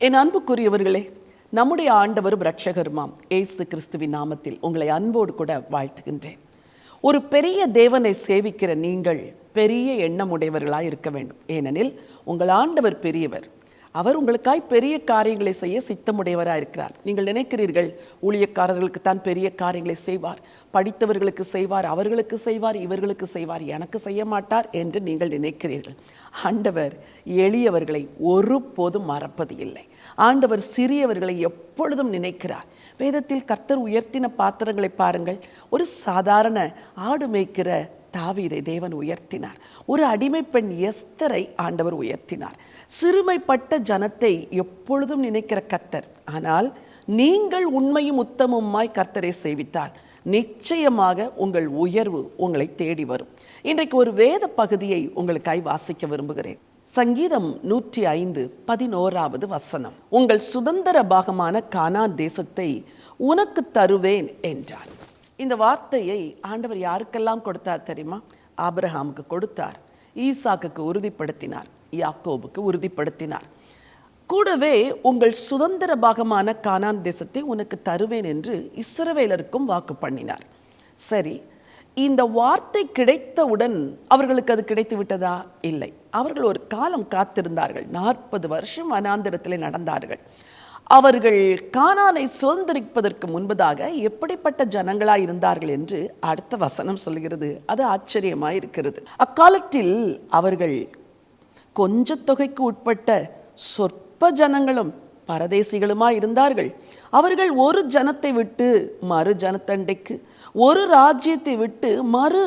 என் அன்புக்குரியவர்களே நம்முடைய ஆண்டவரும் ரட்சகருமாம் ஏசு கிறிஸ்துவின் நாமத்தில் உங்களை அன்போடு கூட வாழ்த்துகின்றேன். ஒரு பெரிய தேவனை சேவிக்கிற நீங்கள் பெரிய எண்ணமுடையவர்களாக இருக்க வேண்டும். ஏனெனில் உங்கள் ஆண்டவர் பெரியவர். அவர் உங்களுக்காய் பெரிய காரியங்களை செய்ய சித்தமுடையவராக இருக்கிறார். நீங்கள் நினைக்கிறீர்கள் ஊழியக்காரர்களுக்கு தான் பெரிய காரியங்களை செய்வார். படித்தவர்களுக்கு செய்வார் அவர்களுக்கு செய்வார் இவர்களுக்கு செய்வார் எனக்கு செய்ய மாட்டார் என்று நீங்கள் நினைக்கிறீர்கள். ஆண்டவர் எளியவர்களை ஒருபோதும் மறப்பது இல்லை. ஆண்டவர் சிறியவர்களை எப்பொழுதும் நினைக்கிறார். வேதத்தில் கர்த்தர் உயர்த்தின பாத்திரங்களை பாருங்கள். ஒரு சாதாரண ஆடு மேய்க்கிற தாவீதை தேவன் உயர்த்தினார். ஒரு அடிமை பெண் எஸ்தரை ஆண்டவர் உயர்த்தினார். சிறுமைப்பட்ட ஜனத்தை எப்பொழுதும் நினைக்கிற கர்த்தர். ஆனால் நீங்கள் உண்மையும் உத்தமமாய் கர்த்தரை சேவித்தால் நிச்சயமாக உங்கள் உயர்வு உங்களை தேடி வரும். இன்றைக்கு ஒரு வேத பகுதியை உங்களுக்காய் வாசிக்க விரும்புகிறேன். சங்கீதம் நூற்றி ஐந்து பதினோராவது வசனம். உங்கள் சுதந்திர பாகமான கானான் தேசத்தை உனக்கு தருவேன் என்றார். இந்த வார்த்தையை ஆண்டவர் யாருக்கெல்லாம் கொடுத்தார் தெரியுமா? ஆபிரஹாமுக்கு கொடுத்தார். ஈசாக்குக்கு உறுதிப்படுத்தினார். யாக்கோபுக்கு உறுதிப்படுத்தினார். கூடவே உங்கள் சுதந்திர பாகமான கானான் தேசத்தை உனக்கு தருவேன் என்று இஸ்ரவேலருக்கும் வாக்கு பண்ணினார். சரி இந்த வார்த்தை கிடைத்தவுடன் அவர்களுக்கு அது கிடைத்து விட்டதா? இல்லை. அவர்கள் ஒரு காலம் காத்திருந்தார்கள். நாற்பது வருஷம் வனாந்திரத்தில் நடந்தார்கள். அவர்கள் கானானை சுதந்திரிப்பதற்கு முன்பதாக எப்படிப்பட்ட ஜனங்களாக இருந்தார்கள் என்று அடுத்த வசனம் சொல்கிறது. அது ஆச்சரியமாக இருக்கிறது அக்காலத்தில் அவர்கள் கொஞ்ச தொகைக்கு உட்பட்ட சொற்ப ஜனங்களும் பரதேசிகளுமா இருந்தார்கள். அவர்கள் ஒரு ஜனத்தை விட்டு மறு ஜனத்தண்டைக்கு ஒரு ராஜ்யத்தை விட்டு மறு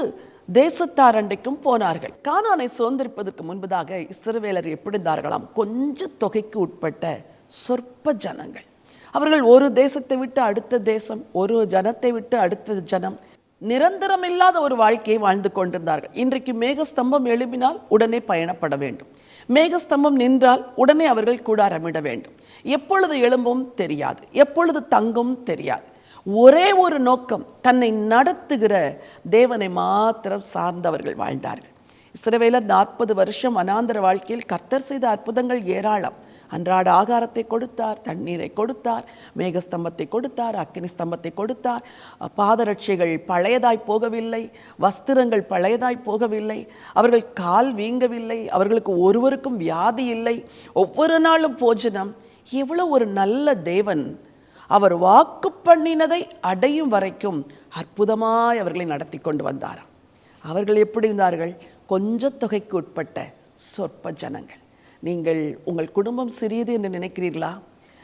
தேசத்தார் அண்டைக்கும் போனார்கள். கானானை சுதந்திரிப்பதற்கு முன்பதாக இஸ்ரவேலர் எப்படி இருந்தார்களாம்? கொஞ்ச தொகைக்கு உட்பட்ட சொற்ப ஜனங்கள் அவர்கள் ஒரு தேசத்தை விட்டு அடுத்த தேசம் ஒரு ஜனத்தை விட்டு அடுத்த ஜனம் நிரந்தரம் இல்லாத ஒரு வாழ்க்கையை வாழ்ந்து கொண்டிருந்தார்கள். இன்றைக்கு மேகஸ்தம்பம் எழுப்பினால் உடனே பயணப்பட வேண்டும். மேகஸ்தம்பம் நின்றால் உடனே அவர்கள் கூடாரமிட வேண்டும். எப்பொழுது எழும்பும் தெரியாது. எப்பொழுது தங்கும் தெரியாது. ஒரே ஒரு நோக்கம் தன்னை நடத்துகிற தேவனை மாத்திரம் சார்ந்தவர்கள் வாழ்ந்தார்கள். இஸ்ரவேலர் நாற்பது வருஷம் அனாந்தர வாழ்க்கையில் கர்த்தர் செய்த அற்புதங்கள் ஏராளம். அன்றாட ஆகாரத்தை கொடுத்தார் தண்ணீரை கொடுத்தார் மேகஸ்தம்பத்தை கொடுத்தார் அக்கினி ஸ்தம்பத்தை கொடுத்தார். பாதரட்சைகள் பழையதாய் போகவில்லை வஸ்திரங்கள் பழையதாய் போகவில்லை அவர்கள் கால் வீங்கவில்லை அவர்களுக்கு ஒருவருக்கும் வியாதி இல்லை. ஒவ்வொரு நாளும் போஜனம். எவ்வளோ ஒரு நல்ல தேவன். அவர் வாக்கு பண்ணினதை அடையும் வரைக்கும் அற்புதமாய் அவர்களை நடத்தி கொண்டு வந்தாராம். அவர்கள் எப்படி இருந்தார்கள்? கொஞ்ச தொகைக்கு உட்பட்ட சொற்ப ஜனங்கள். நீங்கள் உங்கள் குடும்பம் சிறியது என்று நினைக்கிறீர்களா?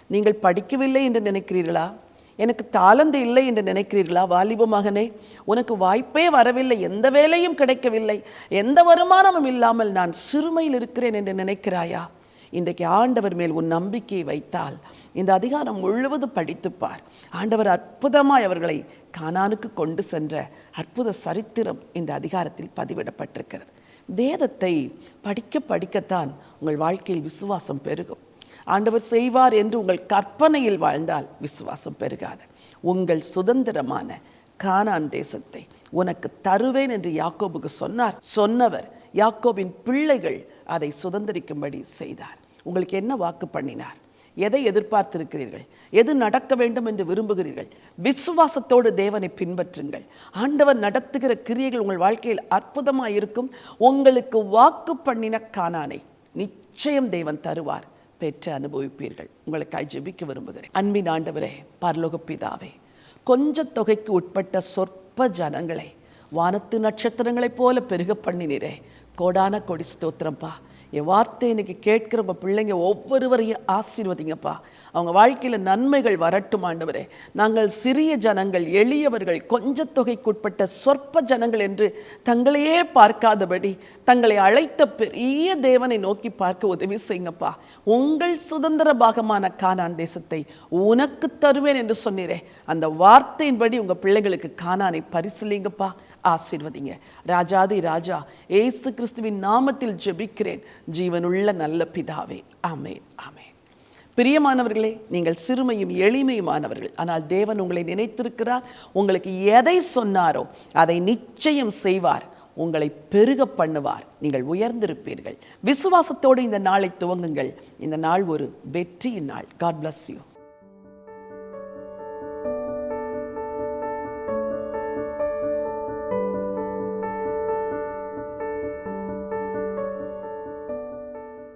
நீங்கள் படிக்கவில்லை என்று நினைக்கிறீர்களா? எனக்கு தாளந்து இல்லை என்று நினைக்கிறீர்களா? வாலிப மகனே உனக்கு வாய்ப்பே வரவில்லை எந்த வேலையும் கிடைக்கவில்லை எந்த வருமானமும் இல்லாமல் நான் சிறுமையில் இருக்கிறேன் என்று நினைக்கிறாயா? இன்றைக்கு ஆண்டவர் மேல் உன் நம்பிக்கையை வைத்தால் இந்த அதிகாரம் முழுவதும் படித்துப்பார். ஆண்டவர் அற்புதமாய் அவர்களை கானானுக்கு கொண்டு சென்ற அற்புத சரித்திரம் இந்த அதிகாரத்தில் பதிவிடப்பட்டிருக்கிறது. வேதத்தை படிக்க படிக்கத்தான் உங்கள் வாழ்க்கையில் விசுவாசம் பெருகும். ஆண்டவர் செய்வார் என்று உங்கள் கற்பனையில் வாழ்ந்தால் விசுவாசம் பெருகாது. உங்கள் சுதந்திரமான கானான் தேசத்தை உனக்கு தருவேன் என்று யாக்கோபுக்கு சொன்னார். சொன்னவர் யாக்கோபின் பிள்ளைகள் அதை சுதந்திரிக்கும்படி செய்தார். உங்களுக்கு என்ன வாக்கு பண்ணினார்? எதை எதிர்பார்த்திருக்கிறீர்கள்? எது நடக்க வேண்டும் என்று விரும்புகிறீர்கள்? விசுவாசத்தோடு தேவனை பின்பற்றுங்கள். ஆண்டவர் நடத்துகிற கிரியைகள் உங்கள் வாழ்க்கையில் அற்புதமாக இருக்கும் உங்களுக்கு வாக்கு பண்ணின காணானை நிச்சயம் தேவன் தருவார். பெற்று அனுபவிப்பீர்கள். உங்களுக்காய் ஜெபிக்க விரும்புகிறேன். அன்பின் ஆண்டவரே பரலோக பிதாவே கொஞ்ச தொகைக்கு உட்பட்ட சொற்ப ஜனங்களை வானத்து நட்சத்திரங்களைப் போல பெருக பண்ணினீரே. கோடான கொடி ஸ்தோத்திரம்பா. என் வார்த்தை இன்னைக்கு கேட்கிற உங்கள் பிள்ளைங்க ஒவ்வொருவரையும் ஆசீர்வதிங்கப்பா. அவங்க வாழ்க்கையில் நன்மைகள் வரட்டும் ஆண்டவரே. நாங்கள் சிறிய ஜனங்கள் எளியவர்கள் கொஞ்ச தொகைக்குட்பட்ட சொற்ப ஜனங்கள் என்று தங்களையே பார்க்காதபடி தங்களை அழைத்த பெரிய தேவனை நோக்கி பார்க்க உதவி செய்யுங்கப்பா. உங்கள் சுதந்திர பாகமான கானான் தேசத்தை உனக்கு தருவேன் என்று சொன்னீரே. அந்த வார்த்தையின்படி உங்கள் பிள்ளைங்களுக்கு கானானை பரிசிலிங்கப்பா ஆசீர்வதிங்க. ராஜாதி ராஜா ஏசு கிறிஸ்துவின் நாமத்தில் ஜெபிக்கிறேன். ஜீவனுள்ள நல்ல பிதாவே. ஆமேன் ஆமேன். பிரியமானவர்களே நீங்கள் சிறுமையும் எளிமையுமானவர்கள். ஆனால் தேவன் உங்களை நினைத்திருக்கிறார். உங்களுக்கு எதை சொன்னாரோ அதை நிச்சயம் செய்வார். உங்களை பெருக பண்ணுவார். நீங்கள் உயர்ந்திருப்பீர்கள். விசுவாசத்தோடு இந்த நாளை துவங்குங்கள். இந்த நாள் ஒரு வெற்றியின் நாள். God bless you